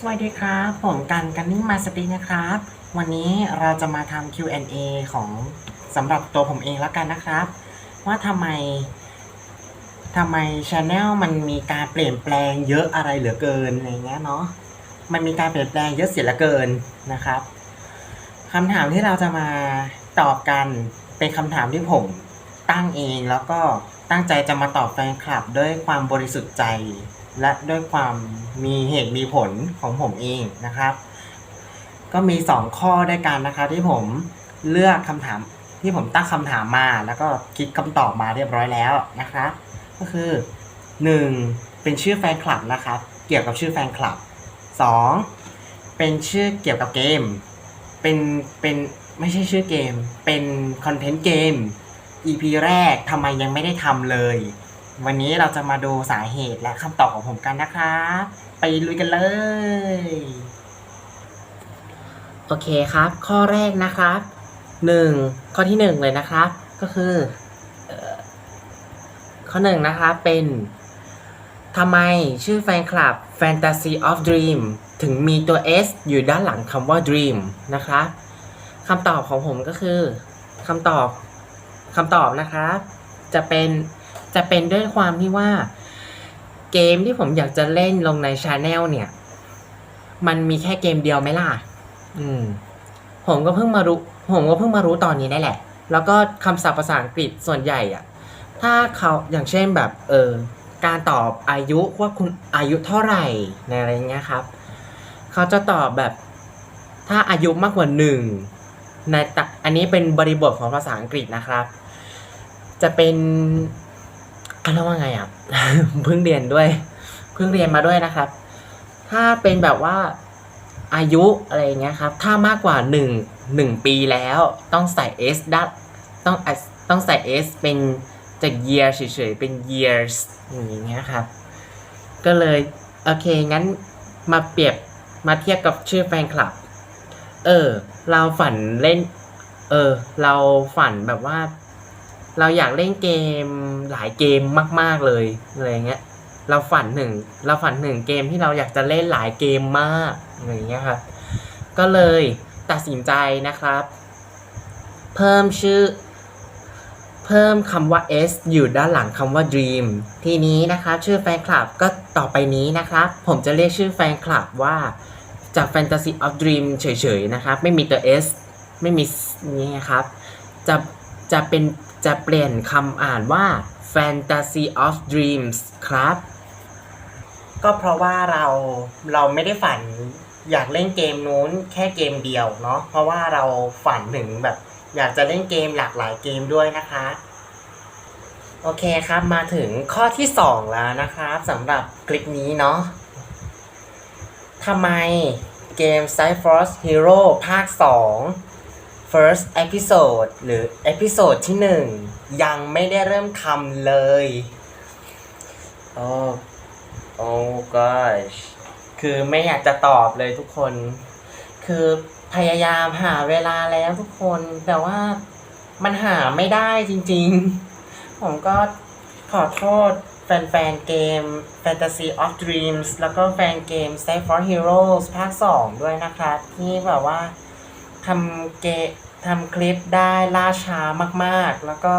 สวัสดีครับ ผมกันกันนิ่งมาสตินะครับ วันนี้เราจะมาทำ Q&A ของสำหรับตัวผมเองแล้วกันนะครับ ว่าทำไมทำไมช anel มันมีการเปลี่ยนแปลงเยอะอะไรเหลือเกินอะไรเงี้ยเนาะมันมีการเปลี่ยนแปลงเยอะเสียเหลือเกินนะครับคำถามที่เราจะมาตอบกันเป็นคำถามที่ผมตั้งเองแล้วก็ตั้งใจจะมาตอบแฟนคลับด้วยความบริสุทธิ์ใจและด้วยความมีเหตุมีผลของผมเองนะครับ ก็มี 2 ข้อด้วยกันนะคะที่ผมเลือกคำถามที่ผมตั้งคำถามมา แล้วก็คิดคำตอบมาเรียบร้อยแล้วนะครับ ก็คือ 1. เป็นชื่อแฟนคลับนะครับ เกี่ยวกับชื่อแฟนคลับ 2. เป็นชื่อเกี่ยวกับเกม เป็นเป็นไม่ใช่ชื่อเกม เป็นคอนเทนต์เกม EP แรกทำไมยังไม่ได้ทำเลย วันนี้เราจะมาดูสาเหตุและคำตอบของผมกันนะครับ ไปลุยกันเลย โอเคครับ ข้อแรกนะครับหนึ่งข้อที่หนึ่งเลยนะครับ ก็คือข้อหนึ่งนะครับเป็นทำไมชื่อแฟนคลับ Fantasy of Dream ถึงมีตัว S อยู่ด้านหลังคำว่า Dream นะครับคำตอบของผมก็คือคำตอบคำตอบนะครับ จะเป็น จะเป็นด้วยความที่ว่า เกมที่ผมอยากจะเล่นลงในช anel เนี่ย มันมีแค่เกมเดียวไหมล่ะ อืม ผมก็เพิ่งมารู้ ผมก็เพิ่งมารู้ตอนนี้ได้แหละ แล้วก็คำศัพท์ภาษาอังกฤษส่วนใหญ่อะถ้าเขาอย่างเช่นแบบ เออ การตอบอายุว่าคุณอายุเท่าไหร่ในอะไรเงี้ยครับ เขาจะตอบแบบถ้าอายุมากกว่าหนึ่งในตะอันนี้เป็นบริบทของภาษาอังกฤษนะครับ จะเป็น อะไรว่าไงอะเพิ่งเรียนด้วย เพิ่งเรียนมาด้วยนะครับ ถ้าเป็นแบบว่าอายุอะไรเงี้ยครับ ถ้ามากกว่าหนึ่งหนึ่งปีแล้วต้องใส่ s ด้านต้องต้องใส่ s เป็นจาก year เฉยๆเป็น years อย่างเงี้ยครับ ก็เลยโอเคงั้นมาเปรียบมาเทียบกับชื่อแฟนคลับ เออ เราฝันเล่น เออ เราฝันแบบว่า เราอยากเล่นเกมหลายเกมมาก ๆเลยอะไรเงี้ย เราฝันถึงเราฝันถึงเกมที่เราอยากจะเล่นหลายเกมมากอะไรเงี้ยครับก็เลยตัดสินใจนะครับ เพิ่มชื่อ เพิ่มคำว่า S อยู่ด้านหลังคำว่า Dream ทีนี้นะครับ ชื่อแฟนคลับก็ต่อไปนี้นะครับ ผมจะเรียกชื่อแฟนคลับว่าจาก Fantasy of Dream เฉยๆนะครับ ไม่มีตัว S ไม่มีนี่ครับ จะจะเป็น จะเปลี่ยนคำอ่านว่า Fantasy of Dreams ครับ ก็เพราะว่าเราเราไม่ได้ฝันอยากเล่นเกมนู้นแค่เกมเดียวเนาะเพราะว่าเราฝันถึงแบบ อยากจะเล่นเกมหลากหลายเกมด้วยนะคะ โอเคครับมาถึงข้อที่ 2 แล้วนะครับสำหรับคลิปนี้เนาะทำไมเกม Cyphers Hero ภาค 2 First Episode หรือ Episode ที่1ยังไม่ได้เริ่มทำเลย โอ้ โอ้ gosh คือไม่อยากจะตอบเลยทุกคน คือพยายามหาเวลาแล้วทุกคน แต่ว่ามันหาไม่ได้จริงๆ ผมก็ขอโทษแฟนๆเกม Fantasy of Dreams แล้วก็แฟนเกม Save for Heroes ภาค 2 ด้วยนะครับ ที่แบบว่า ทำเกทำคลิปได้ล่าช้ามากๆ แล้วก็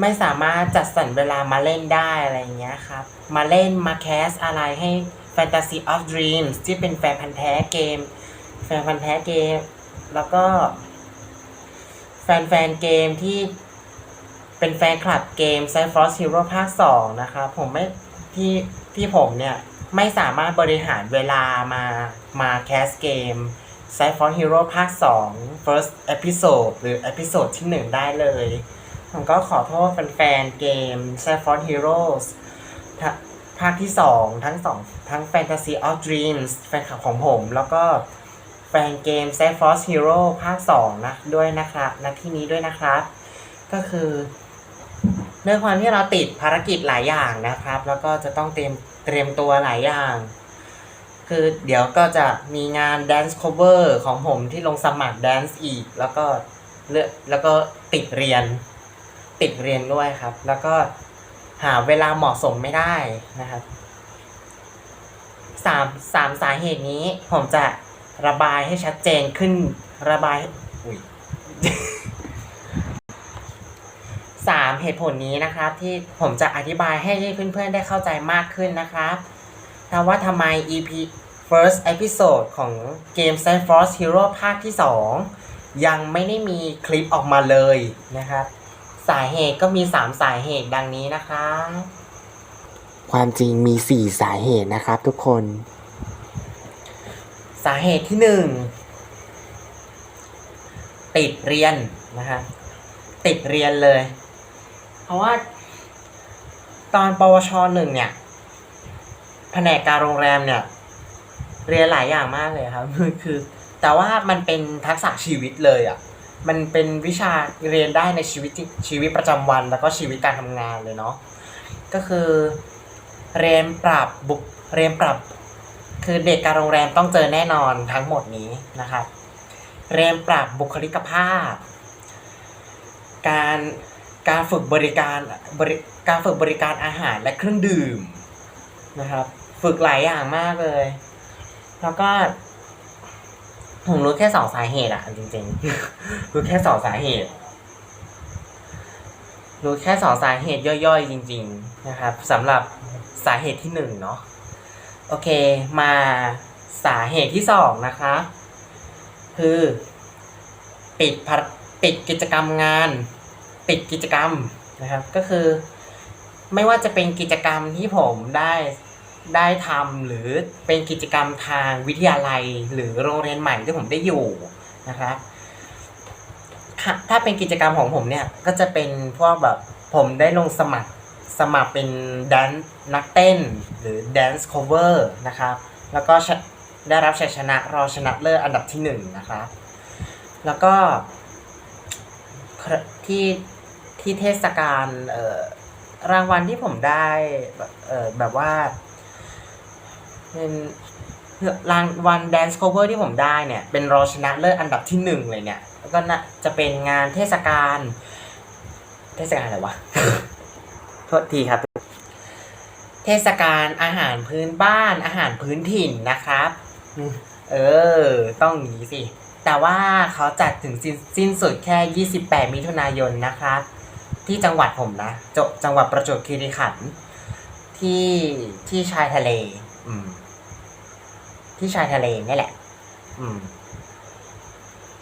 ไม่สามารถจัดสรรเวลามาเล่นได้อะไรอย่างเงี้ยครับ มาเล่นมาแคสอะไรให้ Fantasy of Dreams ที่เป็นแฟนพันธ์แท้เกม แฟนพันธ์แท้เกม แล้วก็ แฟนๆเกมที่เป็นแฟนคลับเกม c y p h r o s Hero ภาค 2 นะครับ ผมไม่ที่ที่ผมเนี่ย ไม่สามารถบริหารเวลามามาแคสเกม c y p h r o s Hero ภาค 2 First Episode หรือ Episode ที่ 1 ได้เลย ผมก็ขอโทษแฟนๆเกม c y p h r o s Heroes ภาคที่ 2 ทั้ง 2 ทั้ง Fantasy of Dreams แฟนคลับของผม แล้วก็แฟนเกม c y p h r o s Hero ภาค 2 นะด้วยนะครับณที่นี้ด้วยนะครับ ก็คือด้วยความที่เราติดภารกิจหลายอย่างนะครับ แล้วก็จะต้องเตรียมเตรียมตัวหลายอย่าง คือเดี๋ยวก็จะมีงาน Dance Cover ของผมที่ลงสมัคร Dance อีก แล้วก็เลือกแล้วก็ติดเรียน ติดเรียนด้วยครับ แล้วก็หาเวลาเหมาะสมไม่ได้นะครับสามสามสาเหตุนี้ผมจะระบายให้ชัดเจนขึ้นระบายอุ้ยสามเหตุผลนี้นะครับ ที่ผมจะอธิบายให้เพื่อนๆได้เข้าใจมากขึ้นนะครับ ถามว่าทำไม EP first episode ของเกม s a n f o r c e Hero ภาคที่ 2 ยังไม่ได้มีคลิปออกมาเลยนะครับ สาเหตุก็มี 3 สาเหตุดังนี้นะครับความจริงมี 4 สาเหตุนะครับทุกคน สาเหตุที่หนึ่งติดเรียนนะครับติดเรียนเลย เพราะว่า ตอนปวชหนึ่งเนี่ย แผนกการโรงแรมเนี่ย เรียนหลายอย่างมากเลยครับคือ แต่ว่ามันเป็นทักษะชีวิตเลยอะ่ะมันเป็นวิชาเรียนได้ในชีวิตชีวิตประจำวันแล้วก็ชีวิตการทำงานเลยเนาะก็คือ เรียนปรับบุกเรียนปรับ คือเด็กการโรงแรมต้องเจอแน่นอนทั้งหมดนี้นะครับ เรียนปรับบุคลิกภาพ การการฝึกบริการบริการฝึกบริการอาหารและเครื่องดื่มนะครับ ฝึกหลายอย่างมากเลย แล้วก็ ผมรู้แค่สองสาเหตุอะจริงๆ รู้แค่สองสาเหตุ รู้แค่สองสาเหตุย่อยๆ จริง ๆ นะครับสำหรับสาเหตุที่หนึ่งเนาะโอเค มาสาเหตุที่สองนะคะ คือ ปิดภารปิดกิจกรรมงาน ปิดกิจกรรมนะครับ ก็คือ ไม่ว่าจะเป็นกิจกรรมที่ผมได้ ได้ทำหรือเป็นกิจกรรมทางวิทยาลัย หรือโรงเรียนใหม่ที่ผมได้อยู่นะครับถ้าเป็นกิจกรรมของผมเนี่ยก็จะเป็นพวกแบบผมได้ลงสมัครสมัครเป็นแดนนักเต้นหรือ Dance Cover นะครับ แล้วก็ได้รับชัยชนะรอชนะเลิศอันดับที่หนึ่งนะครับ แล้วก็ที่ที่เทศกาลรางวัลที่ผมได้แบบว่า เป็นรางวัล Dance Cover ที่ผมได้เนี่ย เป็นรองชนะเลิศอันดับที่หนึ่งเลยเนี่ย แล้วก็น่าจะเป็นงานเทศกาลเทศกาลอะไรวะ โทษทีครับ เทศกาลอาหารพื้นบ้านอาหารพื้นถิ่นนะครับ เออ ต้องงนี้สิ แต่ว่าเขาจัดถึงสิ้นสิ้นสุดแค่ 28 มิถุนายนนะครับ ที่จังหวัดผมนะจจังหวัดประจวบคีรีขันธ์ที่ที่ชายทะเล อืม ที่ชายทะเลนี่แหละ อืม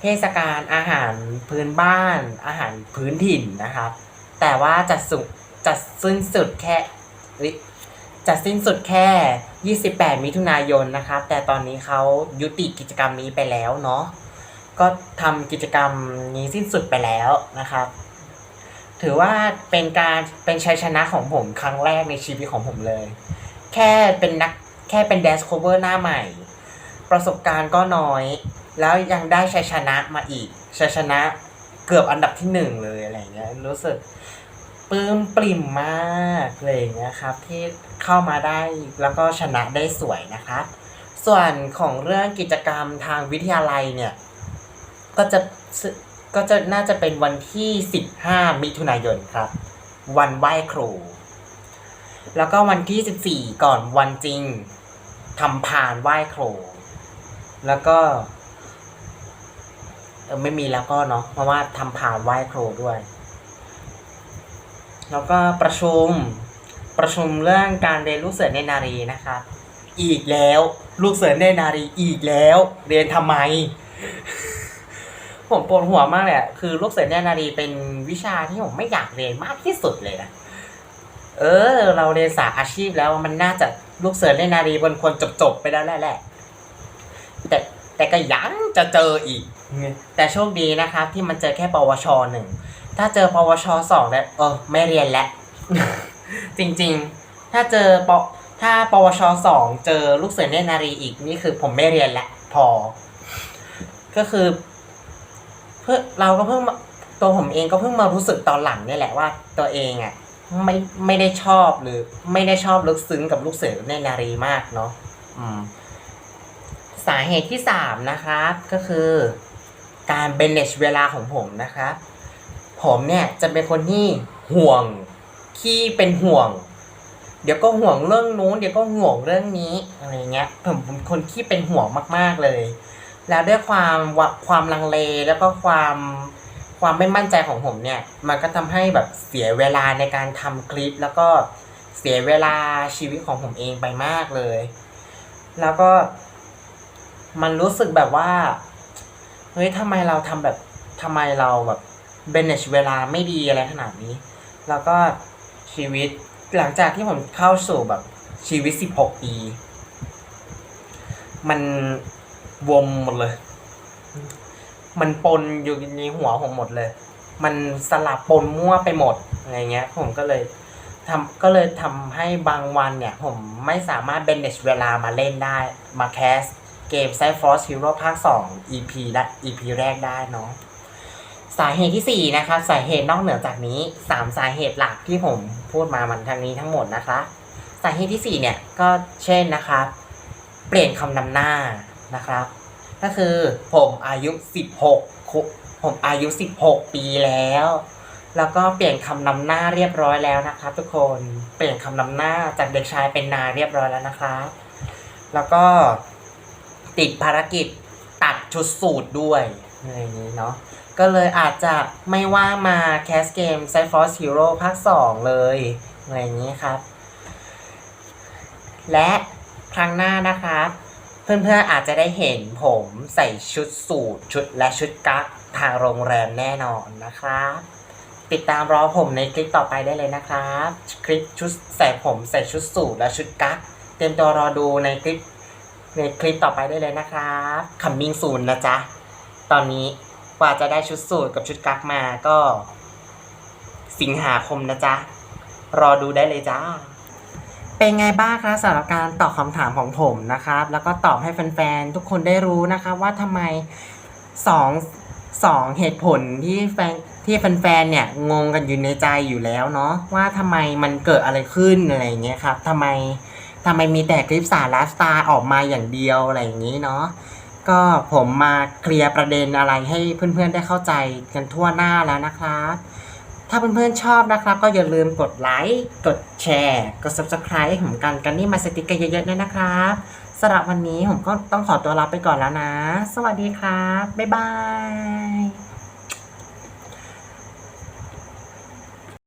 เทศกาลอาหารพื้นบ้าน อาหารพื้นถิ่นนะครับ แต่ว่าจะสุจะสิ้นสุดแค่เอ้ยจะสิ้นสุดแค่ 28 มิถุนายนนะครับ แต่ตอนนี้เขายุติกิจกรรมนี้ไปแล้วเนาะก็ทำกิจกรรมนี้สิ้นสุดไปแล้วนะครับ ถือว่าเป็นการเป็นชัยชนะของผมครั้งแรกในชีวิตของผมเลย แค่เป็นนัก แค่เป็นแดนซ์โคเวอร์หน้าใหม่ ประสบการณ์ก็น้อย แล้วยังได้ชัยชนะมาอีกชัยชนะเกือบอันดับที่หนึ่งเลยอะไรเงี้ยรู้สึกปลื้มปริ่มมากเลยางเงี้ยครับ ที่เข้ามาได้แล้วก็ชนะได้สวยนะครับส่วนของเรื่องกิจกรรมทางวิทยาลัยเนี่ย ก็จะก็จะน่าจะเป็นวันที่ 15 มิถุนายนครับ วันไหว้ครู แล้วก็วันที่ 14 ก่อนวันจริง ทำพานไหว้โครแล้วก็ไม่มีแล้วก็เนาะเพราะว่าทำพานไหว้โครด้วย แล้วก็ประชุมประชุมเรื่องการเรียนลูกเสือเนนารีนะครับอีกแล้วลูกเสือเนนารีอีกแล้ว เรียนทำไม ผมปวดหัวมากเลยคือลูกเสือเนนารีเป็นวิชาที่ผมไม่อยากเรียนมากที่สุดเลยนะเออ เราเรียนสาอาชีพแล้วมันน่าจะ ลูกเสือเนตรนารีบนควรจบจบๆไปแล้วแหละ แต่แต่ก็ยังจะเจออีก แต่โชคดีนะครับ ที่มันเจอแค่ปวชหนึ่ง ถ้าเจอปวชสองแล้วเออ ไม่เรียนแล้ว จริงๆ ถ้าเจอปถ้าปวชสองเจอลูกเสือเนตรนารีอีกนี่คือผมไม่เรียนแล้วพอ ก็คือ เพื่อเราก็เพิ่งมาตัวผมเองก็เพิ่งมารู้สึกตอนหลังเนี่ยแหละว่า ตัวเองอะ ไม่ไม่ได้ชอบหรือ ไม่ได้ชอบลึกซึ้งกับลูกเสือเนนารีมากเนาะอืม สาเหตุที่สามนะครับ ก็คือ การ manage เวลาของผมนะครับ ผมเนี่ยจะเป็นคนที่ห่วงขี้เป็นห่วง เดี๋ยวก็ห่วงเรื่องนู้นเดี๋ยวก็ห่วงเรื่องนี้อะไรเงี้ยผมเป็นคนที่เป็นห่วงมาก ๆเลย แล้วด้วยความวะความลังเลแล้วก็ความ ความไม่มั่นใจของผมเนี่ย มันก็ทำให้แบบเสียเวลาในการทำคลิป แล้วก็เสียเวลาชีวิตของผมเองไปมากเลย แล้วก็มันรู้สึกแบบว่าเฮ้ยทำไมเราทำแบบทำไมเราแบบ manage เวลาไม่ดีอะไรขนาดนี้ แล้วก็ชีวิตหลังจากที่ผมเข้าสู่แบบชีวิต 16 ปี มันวมหมดเลย มันปนอยู่ในหัวผมหมดเลย มันสลับปนมั่วไปหมดอะไรเงี้ย ผมก็เลยทำก็เลยทำให้บางวันเนี่ย ผมไม่สามารถ manage เวลามาเล่นได้ มาแคสเกม c y f o r c e Hero ภาค 2 EP และ EP แรกได้เนาะสาเหตุที่ 4 นะครับ สาเหตุนอกเหนือจากนี้ 3 สาเหตุหลักที่ผมพูดมามันทางนี้ทั้งหมดนะคะสาเหตุที่ 4 เนี่ย ก็เช่นนะครับ เปลี่ยนคำนำหน้านะครับ ก็คือผมอายุ 16 ผมอายุ 16 ปีแล้ว แล้วก็เปลี่ยนคำนำหน้าเรียบร้อยแล้วนะครับทุกคนเปลี่ยนคำนำหน้าจากเด็กชายเป็นนายเรียบร้อยแล้วนะครับแล้วก็ติดภารกิจตัดชุดสูตรด้วยอะไรอย่างนี้เนาะก็เลยอาจจะไม่ว่างมาแคสเกม c y f o r c e Hero ภาค 2 เลยอะไรอย่างนี้ครับ และครั้งหน้านะครับ เพื่อนๆอาจจะได้เห็นผมใส่ชุดสูทชุดและชุดกั๊กทางโรงแรมแน่นอนนะครับ ติดตามรอผมในคลิปต่อไปได้เลยนะครับ คลิปชุดใส่ผมใส่ชุดสูทและชุดกั๊กเตรียมตัวรอดูในคลิปในคลิปต่อไปได้เลยนะครับคัมมิ่งซูนนะจ๊ะ ตอนนี้กว่าจะได้ชุดสูทกับชุดกั๊กมาก็ สิงหาคมนะจ๊ะ รอดูได้เลยจ้า เป็นไงบ้างครับสำหรับการตอบคำถามของผมนะครับ แล้วก็ตอบให้แฟนๆ ทุกคนได้รู้นะครับว่าทำไมสองสองเหตุผลที่แฟนที่แฟนๆเนี่ยงงกันอยู่ในใจอยู่แล้วเนาะว่าทำไมมันเกิดอะไรขึ้นอะไรอย่างเงี้ยครับทำไมทำไมมีแต่คลิปสาระสไตล์ออกมาอย่างเดียวอะไรอย่างนี้เนาะก็ผมมาเคลียร์ประเด็นอะไรให้เพื่อนๆได้เข้าใจกันทั่วหน้าแล้วนะครับ ถ้าเพื่อนๆชอบนะครับ ก็อย่าลืมกดไลค์กดแชร์กด subscribe ผมกันกันนี่มาสติกกันเยอะๆด้วยนะครับสำหรับวันนี้ผมก็ต้องขอตัวลาไปก่อนแล้วนะ สวัสดีครับ บ๊ายบาย